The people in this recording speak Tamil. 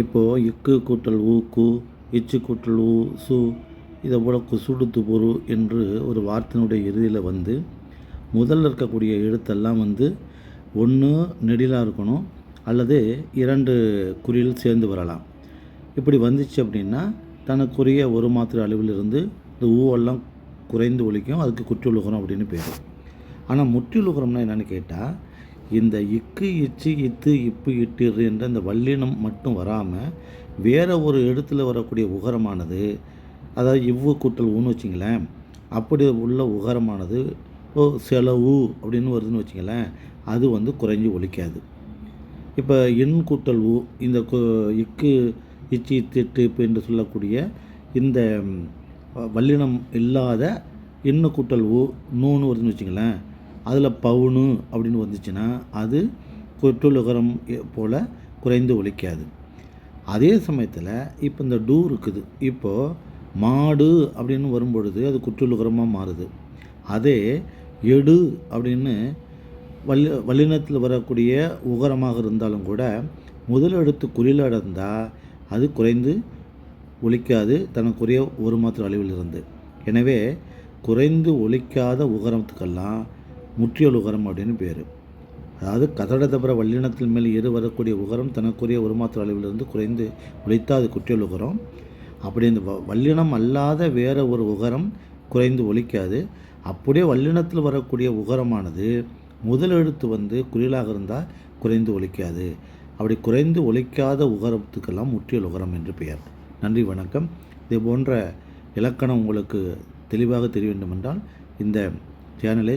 இப்போது இக்கு கூட்டல் ஊ கு இச்சு கூட்டல் ஊ சு இதை போல் குசுடுத்து பொரு என்று ஒரு வார்த்தையினுடைய இறுதியில் வந்து முதல்ல இருக்கக்கூடிய எழுத்தெல்லாம் வந்து ஒன்று நெடிலாக இருக்கணும் அல்லது இரண்டு குறியில் சேர்ந்து வரலாம். இப்படி வந்துச்சு அப்படின்னா தனக்குரிய ஒரு மாத்திரை அளவிலிருந்து இந்த ஊவெல்லாம் குறைந்து ஒழிக்கும் அதுக்கு குற்றுலுகரம் அப்படின்னு பேர். ஆனால் முற்றிலுகரம்னா என்னென்னு கேட்டால் இந்த இக்கு இச்சு இத்து இப்பு இட்டிர் என்ற இந்த வல்லினம் மட்டும் வராமல் வேறு ஒரு இடத்துல வரக்கூடிய உகரமானது அதாவது இவ்வு கூட்டல் ஊன்னு வச்சிங்களேன் அப்படி உள்ள உகரமானது ஓ செலவு அப்படின்னு வருதுன்னு வச்சிங்களேன் அது வந்து குறைஞ்சி ஒழிக்காது. இப்போ எண் கூட்டல் ஊ இந்த இக்கு இச்சி இத்திட்டு இப்போ என்று சொல்லக்கூடிய இந்த வல்லினம் இல்லாத எண்ணு கூட்டல் ஊ நூன்னு வருதுன்னு வச்சுங்களேன் அதில் பவுனு அப்படின்னு வந்துச்சுன்னா அது குற்றுலுகரம் போல் குறைந்து ஒழிக்காது அதே சமயத்தில் இப்போ இந்த டூ இருக்குது. இப்போது மாடு அப்படின்னு வரும்பொழுது அது குற்றுலுகரமாக மாறுது. அதே எடு அப்படின்னு வல்லி வல்லினத்தில் வரக்கூடிய உகரமாக இருந்தாலும் கூட முதல் எழுத்து குறியில் இருந்தால் அது குறைந்து ஒழிக்காது தனக்குரிய ஒரு மாத்திர அளவில் இருந்து எனவே குறைந்து ஒழிக்காத உகரத்துக்கெல்லாம் முற்றியல் உகரம் அப்படின்னு பேர். அதாவது கதடதபர வல்லினத்தின் மேல் இரு வரக்கூடிய உகரம் தனக்குரிய உருமாற்ற அளவிலிருந்து குறைந்து ஒழித்தால் அது குற்றியல் உகரம் அப்படி இந்த வல்லினம் அல்லாத வேறு ஒரு உகரம் குறைந்து ஒழிக்காது. அப்படியே வல்லினத்தில் வரக்கூடிய உகரமானது முதல் எழுத்து வந்து குறிலாக இருந்தால் குறைந்து ஒழிக்காது. அப்படி குறைந்து ஒழிக்காத உகரத்துக்கெல்லாம் முற்றியல் உகரம் என்று பெயர். நன்றி வணக்கம். இது போன்ற இலக்கணம் உங்களுக்கு தெளிவாக தெரிய வேண்டுமென்றால் இந்த சேனலை